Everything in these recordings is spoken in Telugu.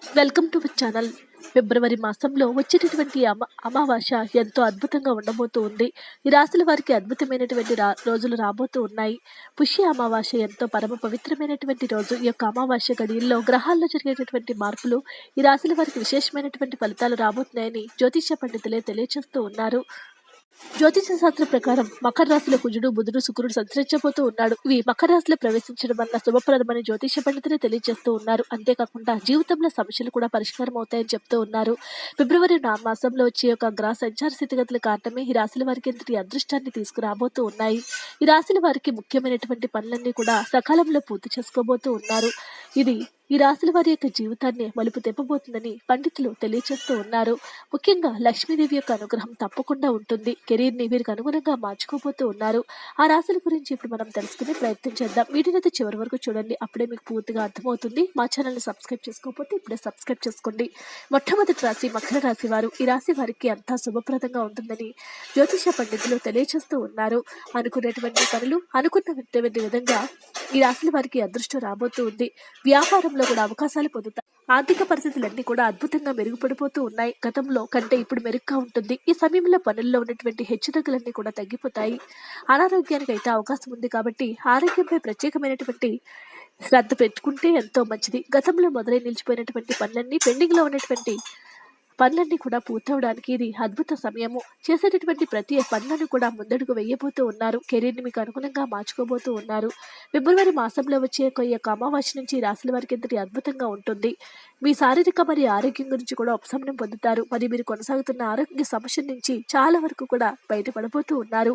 Welcome to our channel. ఫిబ్రవరి మాసంలో వచ్చేటటువంటి అమ అమావాస్య ఎంతో అద్భుతంగా ఉండబోతూ ఉంది. ఈ రాశుల వారికి అద్భుతమైనటువంటి రా రోజులు రాబోతూ ఉన్నాయి. పుష్య అమావాస్య ఎంతో పరమ పవిత్రమైనటువంటి రోజు. ఈ యొక్క అమావాస్య గడియల్లో గ్రహాల్లో జరిగేటటువంటి మార్పులు ఈ రాశుల వారికి విశేషమైనటువంటి ఫలితాలు రాబోతున్నాయని జ్యోతిష పండితులే తెలియజేస్తూ ఉన్నారు. జ్యోతిష శాస్త్రం ప్రకారం మకర రాశిలో కుజుడు బుధుడు శుక్రుడు సంచరించబోతూ ఉన్నాడు. ఇవి మకర రాశిలో ప్రవేశించడం వల్ల శుభప్రదమని జ్యోతిష పండితులు తెలియజేస్తూ ఉన్నారు. అంతేకాకుండా జీవితంలో సమస్యలు కూడా పరిష్కారం అవుతాయని చెప్తూ ఉన్నారు. ఫిబ్రవరి నా మాసంలో వచ్చే ఒక గ్రహ సంచార స్థితిగతుల కారణమే ఈ రాశుల వారికి ఇంతటి అదృష్టాన్ని తీసుకురాబోతూ ఉన్నాయి. ఈ రాశుల వారికి ముఖ్యమైనటువంటి పనులన్నీ కూడా సకాలంలో పూర్తి చేసుకోబోతూ ఉన్నారు. ఇది ఈ రాశుల వారి యొక్క జీవితాన్ని మలుపు తెప్పబోతుందని పండితులు తెలియజేస్తూ ఉన్నారు. ముఖ్యంగా లక్ష్మీదేవి యొక్క అనుగ్రహం తప్పకుండా ఉంటుంది. కెరీర్ని వీరికి అనుగుణంగా మార్చుకోబోతూ ఉన్నారు. ఆ రాశుల గురించి ఇప్పుడు మనం తెలుసుకునే ప్రయత్నం చేద్దాం. వీటినైతే చివరి వరకు చూడండి. అప్పుడే మీకు పూర్తిగా అర్థమవుతుంది. మా ఛానల్ని సబ్స్క్రైబ్ చేసుకోకపోతే ఇప్పుడే సబ్స్క్రైబ్ చేసుకోండి. మొట్టమొదటి రాశి మకర రాశి వారు. ఈ రాశి వారికి అంతా శుభప్రదంగా ఉంటుందని జ్యోతిష పండితులు తెలియజేస్తూ ఉన్నారు. అనుకున్నటువంటి పనులు అనుకున్నటువంటి విధంగా ఈ రాశుల వారికి అదృష్టం రాబోతూ ఉంది. వ్యాపారంలో కూడా అవకాశాలు పొందుతారు ఆర్థిక పరిస్థితులన్నీ కూడా అద్భుతంగా మెరుగుపడిపోతూ ఉన్నాయి. గతంలో కంటే ఇప్పుడు మెరుగ్గా ఉంటుంది. ఈ సమయంలో పనుల్లో ఉన్నటువంటి హెచ్చుతగ్గులన్నీ కూడా తగ్గిపోతాయి. అనారోగ్యానికి అయితే అవకాశం ఉంది కాబట్టి ఆరోగ్యంపై ప్రత్యేకమైనటువంటి శ్రద్ధ పెట్టుకుంటే ఎంతో మంచిది. గతంలో మొదలై నిలిచిపోయినటువంటి పనులన్నీ పెండింగ్లో ఉన్నటువంటి పనులన్నీ కూడా పూర్తవడానికి ఇది అద్భుత సమయము. చేసేటటువంటి ప్రతి పనులను కూడా ముందడుగు వేయబోతూ ఉన్నారు. కెరీర్ని మీకు అనుగుణంగా మార్చుకోబోతూ ఉన్నారు. ఫిబ్రవరి మాసంలో వచ్చే ఒక యొక్క అమావాస్య నుంచి రాశుల వారికి ఎంతటి అద్భుతంగా ఉంటుంది. మీ శారీరక మరియు ఆరోగ్యం గురించి కూడా ఉపశమనం పొందుతారు. మరియు మీరు కొనసాగుతున్న ఆరోగ్య సమస్య నుంచి చాలా వరకు కూడా బయటపడబోతూ ఉన్నారు.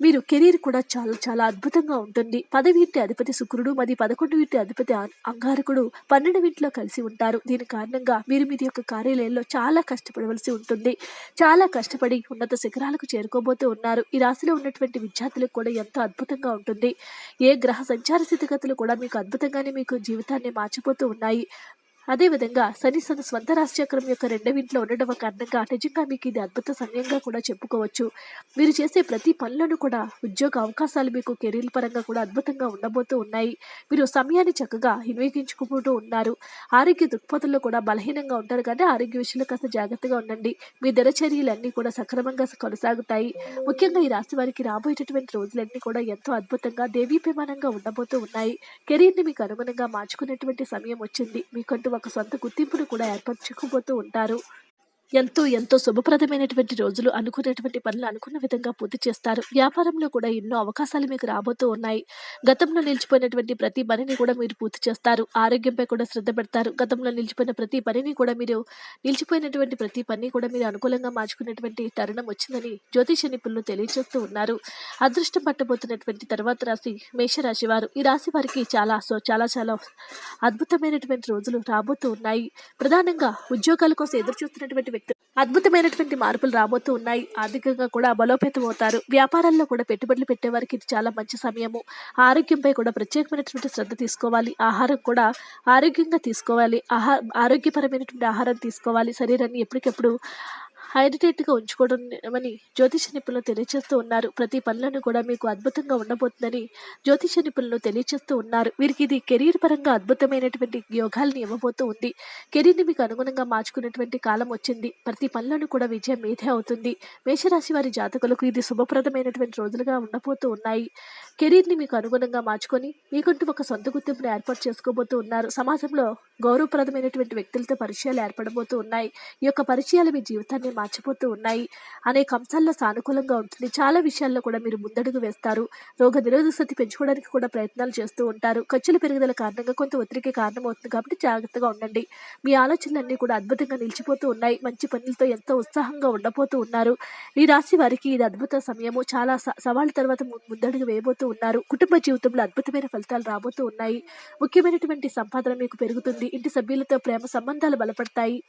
మీరు కెరీర్ కూడా చాలా చాలా అద్భుతంగా ఉంటుంది. పదవి ఇంటి అధిపతి శుక్రుడు మరి పదకొండు ఇంటి అధిపతి అంగారకుడు పన్నెండు ఇంట్లో కలిసి ఉంటారు. దీని కారణంగా మీరు మీ యొక్క కార్యాలయంలో చాలా కష్టపడవలసి ఉంటుంది. చాలా కష్టపడి ఉన్నత శిఖరాలకు చేరుకోబోతూ ఉన్నారు. ఈ రాశిలో ఉన్నటువంటి విద్యార్థులకు కూడా ఎంతో అద్భుతంగా ఉంటుంది. ఏ గ్రహ సంచార స్థితిగతులు కూడా మీకు అద్భుతంగానే మీకు జీవితాన్ని మార్చిపోతూ ఉన్నాయి. అదేవిధంగా శని తన స్వంత రాశిచక్రం యొక్క రెండవ ఇంట్లో ఉండడం కారణంగా నిజంగా మీకు ఇది అద్భుత సమయంగా కూడా చెప్పుకోవచ్చు. మీరు చేసే ప్రతి పనులను కూడా ఉద్యోగ అవకాశాలు మీకు కెరీర్ పరంగా కూడా అద్భుతంగా ఉండబోతూ ఉన్నాయి. మీరు సమయాన్ని చక్కగా వినియోగించుకుంటూ ఉన్నారు. ఆరోగ్య దృక్పథంలో కూడా బలహీనంగా ఉంటారు కానీ ఆరోగ్య విషయంలో కాస్త జాగ్రత్తగా ఉండండి. మీ దినచర్యలన్నీ కూడా సక్రమంగా కొనసాగుతాయి. ముఖ్యంగా ఈ రాశి వారికి రాబోయేటటువంటి రోజులన్నీ కూడా ఎంతో అద్భుతంగా దేవీప్యమానంగా ఉండబోతూ ఉన్నాయి. కెరీర్ని మీకు అనుగుణంగా మార్చుకునేటువంటి సమయం వచ్చింది. మీకంటూ ఒక సొంత గుర్తింపును కూడా ఏర్పరచుకోబోతూ ఉంటారు. ఎంతో ఎంతో శుభప్రదమైనటువంటి రోజులు అనుకునేటువంటి పనులు అనుకున్న విధంగా పూర్తి చేస్తారు. వ్యాపారంలో కూడా ఎన్నో అవకాశాలు మీకు రాబోతూ ఉన్నాయి. గతంలో నిలిచిపోయినటువంటి ప్రతి పనిని కూడా మీరు పూర్తి చేస్తారు. ఆరోగ్యంపై కూడా శ్రద్ధ పెడతారు. గతంలో నిలిచిపోయిన ప్రతి పనిని కూడా మీరు నిలిచిపోయినటువంటి ప్రతి పని కూడా మీరు అనుకూలంగా మార్చుకునేటువంటి తరుణం వచ్చిందని జ్యోతిష నిపుణులు తెలియజేస్తూ ఉన్నారు. అదృష్టం పట్టబోతున్నటువంటి తర్వాత రాశి మేషరాశి వారు. ఈ రాశి వారికి చాలా సో చాలా చాలా అద్భుతమైనటువంటి రోజులు రాబోతూ ఉన్నాయి. ప్రధానంగా ఉద్యోగాల కోసం ఎదురు చూస్తున్నటువంటి వ్యక్తులు అద్భుతమైనటువంటి మార్పులు రాబోతూ ఉన్నాయి. ఆర్థికంగా కూడా బలోపేతం అవుతారు వ్యాపారాల్లో కూడా పెట్టుబడులు పెట్టే వారికి ఇది చాలా మంచి సమయము. ఆరోగ్యంపై కూడా ప్రత్యేకమైనటువంటి శ్రద్ధ తీసుకోవాలి. ఆహారం కూడా ఆరోగ్యంగా తీసుకోవాలి. ఆహా ఆరోగ్యపరమైనటువంటి ఆహారం తీసుకోవాలి. శరీరాన్ని ఎప్పటికెప్పుడు హైడ్రేట్గా ఉంచుకోవడం అని జ్యోతిష నిపుణులు తెలియజేస్తూ ఉన్నారు. ప్రతి పనులను కూడా మీకు అద్భుతంగా ఉండబోతుందని జ్యోతిష నిపుణులు తెలియజేస్తూ ఉన్నారు. వీరికి ఇది కెరీర్ పరంగా అద్భుతమైనటువంటి యోగాల్ని ఇవ్వబోతూ ఉంది. కెరీర్ని మీకు అనుగుణంగా మార్చుకునేటువంటి కాలం వచ్చింది. ప్రతి పనులను కూడా విజయం మీదే అవుతుంది. మేషరాశి వారి జాతకులకు ఇది శుభప్రదమైనటువంటి రోజులుగా ఉండబోతూ ఉన్నాయి. కెరీర్ని మీకు అనుగుణంగా మార్చుకొని మీకుంటూ ఒక సొంత గుర్తింపును ఏర్పాటు చేసుకోబోతూ ఉన్నారు. సమాజంలో గౌరవప్రదమైనటువంటి వ్యక్తులతో పరిచయాలు ఏర్పడబోతూ ఉన్నాయి. ఈ యొక్క పరిచయాలు మీ జీవితాన్ని మార్చిపోతూ ఉన్నాయి. అనేక అంశాల్లో సానుకూలంగా ఉంటుంది. చాలా విషయాల్లో కూడా మీరు ముందడుగు వేస్తారు. రోగ నిరోధక శక్తి పెంచుకోవడానికి కూడా ప్రయత్నాలు చేస్తూ ఉంటారు. ఖర్చుల పెరుగుదల కారణంగా కొంత ఒత్తిడికి కారణమవుతుంది కాబట్టి జాగ్రత్తగా ఉండండి. మీ ఆలోచనలన్నీ కూడా అద్భుతంగా నిలిచిపోతూ ఉన్నాయి. మంచి పనులతో ఎంతో ఉత్సాహంగా ఉండబోతూ ఉన్నారు. ఈ రాశి వారికి ఇది అద్భుత సమయము. చాలా స- సవాళ్ళ తర్వాత ముందడుగు వేయబోతూ ఉన్నారు. కుటుంబ జీవితంలో అద్భుతమైన ఫలితాలు రాబోతూ ఉన్నాయి. ముఖ్యమైనటువంటి సంపాదన మీకు పెరుగుతుంది. ఇంటి సభ్యులతో ప్రేమ సంబంధాలు బలపడతాయి.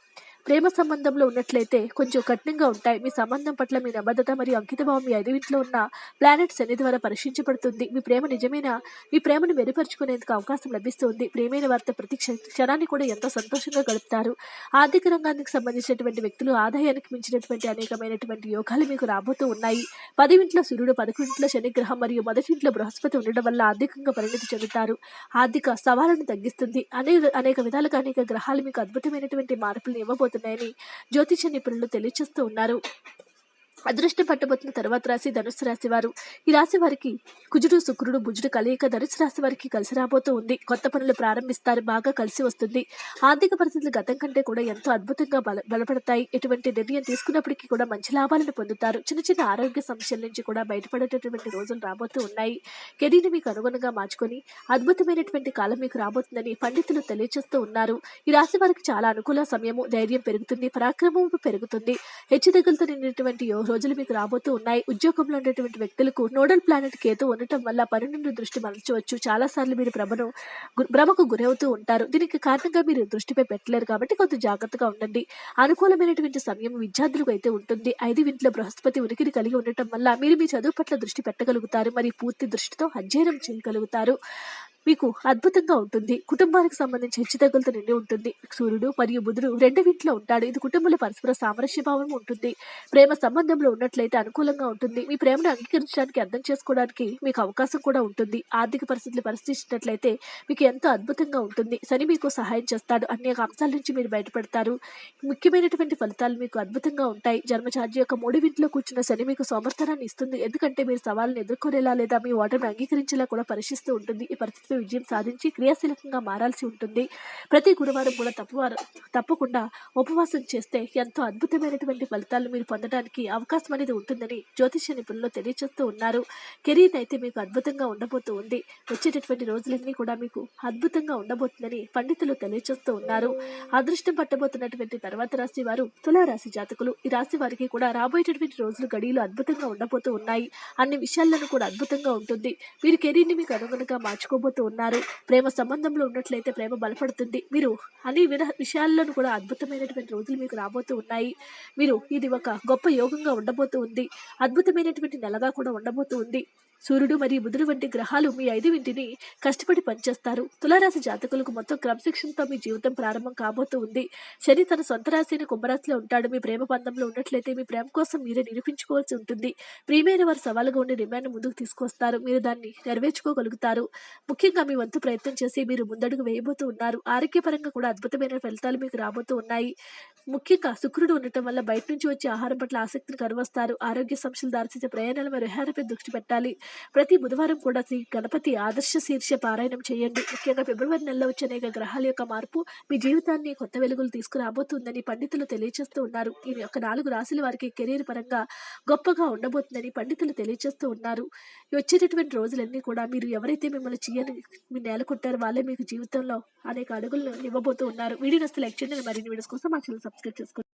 ప్రేమ సంబంధంలో ఉన్నట్లయితే కొంచెం కఠినంగా ఉంటాయి. మీ సంబంధం పట్ల మీ నమ్మదత మరియు అంకితభావం మీ ఐదు ఇంట్లో ఉన్న ప్లానెట్ శని ద్వారా పరీక్షించబడుతుంది. మీ ప్రేమ నిజమైన? మీ ప్రేమను మెరుగుపరుచుకునేందుకు అవకాశం లభిస్తుంది. ప్రేమైన వారితో ప్రతి క్షణాన్ని కూడా ఎంతో సంతోషంగా గడుపుతారు. ఆర్థిక రంగానికి సంబంధించినటువంటి వ్యక్తులు ఆదాయానికి మించినటువంటి అనేకమైనటువంటి యోగాలు మీకు రాబోతూ ఉన్నాయి. పది ఇంట్లో సూర్యుడు పదకొండింట్లో శనిగ్రహం మరియు మొదటి ఇంట్లో బృహస్పతి ఉండడం వల్ల ఆర్థికంగా పరిణితి చెందుతారు. ఆర్థిక సవాళ్ళను తగ్గిస్తుంది. అనేక అనేక విధాలుగా అనేక గ్రహాలు మీకు అద్భుతమైనటువంటి మార్పులను జరుగుతున్నాయని జ్యోతిష నిపుణులు తెలియజేస్తూ ఉన్నారు. అదృష్టం పట్టబోతున్న తర్వాత రాశి ధనుసు రాశి వారు. ఈ రాశి వారికి కుజుడు శుక్రుడు బుజుడు కలయిక ధనుసు రాశి వారికి కలిసి రాబోతూ ఉంది. కొత్త పనులు ప్రారంభిస్తారు బాగా కలిసి వస్తుంది. ఆర్థిక పరిస్థితులు గతం కంటే కూడా ఎంతో అద్భుతంగా బల బలపడతాయి. ఎటువంటి నిర్ణయం తీసుకున్నప్పటికీ కూడా మంచి లాభాలను పొందుతారు. చిన్న చిన్న ఆరోగ్య సమస్యల నుంచి కూడా బయటపడేటటువంటి రోజులు రాబోతూ ఉన్నాయి. కెరీర్ని మీకు అనుగుణంగా మార్చుకొని అద్భుతమైనటువంటి కాలం మీకు రాబోతుందని పండితులు తెలియజేస్తూ ఉన్నారు. ఈ రాశి వారికి చాలా అనుకూల సమయము ధైర్యం పెరుగుతుంది పరాక్రమం పెరుగుతుంది. హెచ్చుతగ్గులతో నిండినటువంటి యో- రోజులు మీకు రాబోతూ ఉన్నాయి. ఉద్యోగంలో ఉండేటువంటి వ్యక్తులకు నోడల్ ప్లానెట్ కేతు ఉండటం వల్ల పని నుండి దృష్టి మరల్చవచ్చు. చాలా సార్లు మీరు భ్రమను గు- భ్రమకు గురవుతూ ఉంటారు. దీనికి కారణంగా మీరు దృష్టిపై పెట్టలేరు కాబట్టి కొంత జాగ్రత్తగా ఉండండి. అనుకూలమైనటువంటి సమయం విద్యార్థులకు అయితే ఉంటుంది. ఐదు ఇంట్లో బృహస్పతి ఉనికిని కలిగి ఉండటం వల్ల మీరు మీ చదువు పట్ల దృష్టి పెట్టగలుగుతారు. మరియు పూర్తి దృష్టితో అధ్యయనం చేయగలుగుతారు. మీకు అద్భుతంగా ఉంటుంది. కుటుంబానికి సంబంధించి హెచ్చుతగ్గులతో నిండి ఉంటుంది. సూర్యుడు మరియు బుధుడు రెండు ఇంట్లో ఉంటాడు. ఇది కుటుంబంలో పరస్పర సామరస్య భావం ఉంటుంది. ప్రేమ సంబంధంలో ఉన్నట్లయితే అనుకూలంగా ఉంటుంది. మీ ప్రేమను అంగీకరించడానికి అర్థం చేసుకోవడానికి మీకు అవకాశం కూడా ఉంటుంది. ఆర్థిక పరిస్థితులు పరిశీలించినట్లయితే మీకు ఎంతో అద్భుతంగా ఉంటుంది. శని మీకు సహాయం చేస్తాడు. అనేక అంశాల నుంచి మీరు బయటపడతారు. ముఖ్యమైనటువంటి ఫలితాలు మీకు అద్భుతంగా ఉంటాయి. జన్మచార్జి యొక్క మూడు ఇంట్లో కూర్చున్న శని మీకు సమర్థనాన్ని ఇస్తుంది. ఎందుకంటే మీరు సవాళ్ళను ఎదుర్కొనేలా లేదా మీ ఓటమిని అంగీకరించేలా కూడా పరీక్షిస్తూ ఉంటుంది. ఈ పరిస్థితి విజయం సాధించి క్రియాశీలకంగా మారాల్సి ఉంటుంది. ప్రతి గురువారం కూడా తప్పవారు తప్పకుండా ఉపవాసం చేస్తే ఎంతో అద్భుతమైనటువంటి ఫలితాలు మీరు పొందడానికి అవకాశం అనేది ఉంటుందని జ్యోతిష్య నిపుణులు తెలియజేస్తూ ఉన్నారు. కెరీర్ అయితే మీకు అద్భుతంగా ఉండబోతూ ఉంది. వచ్చేటటువంటి రోజులన్నీ కూడా మీకు అద్భుతంగా ఉండబోతుందని పండితులు తెలియజేస్తూ ఉన్నారు. అదృష్టం పట్టబోతున్నటువంటి తర్వాత రాశి వారు తులారాశి జాతకులు. ఈ రాశి వారికి కూడా రాబోయేటటువంటి రోజులు గడియలు అద్భుతంగా ఉండబోతూ ఉన్నాయి. అన్ని విషయాలను కూడా అద్భుతంగా ఉంటుంది. మీరు కెరీర్ని మీకు అనుగుణంగా మార్చుకోబోతూ ఉన్నారు. ప్రేమ సంబంధంలో ఉన్నట్లయితే ప్రేమ బలపడుతుంది. మీరు అన్ని విధ విషయాల్లోనూ కూడా అద్భుతమైనటువంటి రోజులు మీకు రాబోతూ ఉన్నాయి. మీరు ఇది ఒక గొప్ప యోగంగా ఉండబోతూ ఉంది. అద్భుతమైనటువంటి నెలగా కూడా ఉండబోతూ ఉంది. సూర్యుడు మరియు బుధుడు వంటి గ్రహాలు మీ ఐదు వింటిని కష్టపడి పనిచేస్తారు. తులారాశి జాతకులకు మొత్తం క్రమశిక్షణతో మీ జీవితం ప్రారంభం కాబోతూ ఉంది. శని తన సొంత రాశి అయిన కుంభరాశిలో ఉంటాడు. మీ ప్రేమ బంధంలో ఉన్నట్లయితే మీ ప్రేమ కోసం మీరే నిరూపించుకోవాల్సి ఉంటుంది. ప్రియమైన వారు సవాలుగా ఉండే డిమాండ్ ముందుకు తీసుకొస్తారు. మీరు దాన్ని నెరవేర్చుకోగలుగుతారు. ముఖ్యంగా ముఖ్యంగా మీ వంతు ప్రయత్నం చేసి మీరు ముందడుగు వేయబోతూ ఉన్నారు. ఆరోగ్యపరంగా కూడా అద్భుతమైన ఫలితాలు మీకు రాబోతూ ఉన్నాయి. ముఖ్యంగా శుక్రుడు ఉండటం వల్ల బయట నుంచి వచ్చే ఆహారం పట్ల ఆసక్తిని కనువస్తారు ఆరోగ్య సమస్యలు దారితీసే ప్రయాణాల మరియు విహారపై దృష్టి పెట్టాలి. ప్రతి బుధవారం కూడా శ్రీ గణపతి ఆదర్శ శీర్ష పారాయణం చేయండి. ముఖ్యంగా ఫిబ్రవరి నెలలో వచ్చే అనేక గ్రహాల యొక్క మార్పు మీ జీవితాన్ని కొత్త వెలుగులు తీసుకురాబోతుందని పండితులు తెలియజేస్తూ ఉన్నారు. ఈ యొక్క నాలుగు రాశుల వారికి కెరీర్ పరంగా గొప్పగా ఉండబోతుందని పండితులు తెలియజేస్తూ ఉన్నారు. వచ్చేటటువంటి రోజులన్నీ కూడా మీరు ఎవరైతే మిమ్మల్ని చేయని మీ నేల కుట్టారు వాళ్ళే మీకు జీవితంలో అనేక అడుగులను ఇవ్వబోతూ ఉన్నారు. వీడియో నస్తే లైక్ చేయండి మరిన్ని వీడియోస్ కోసం మా ఛానల్ సబ్స్క్రైబ్ చేసుకోండి.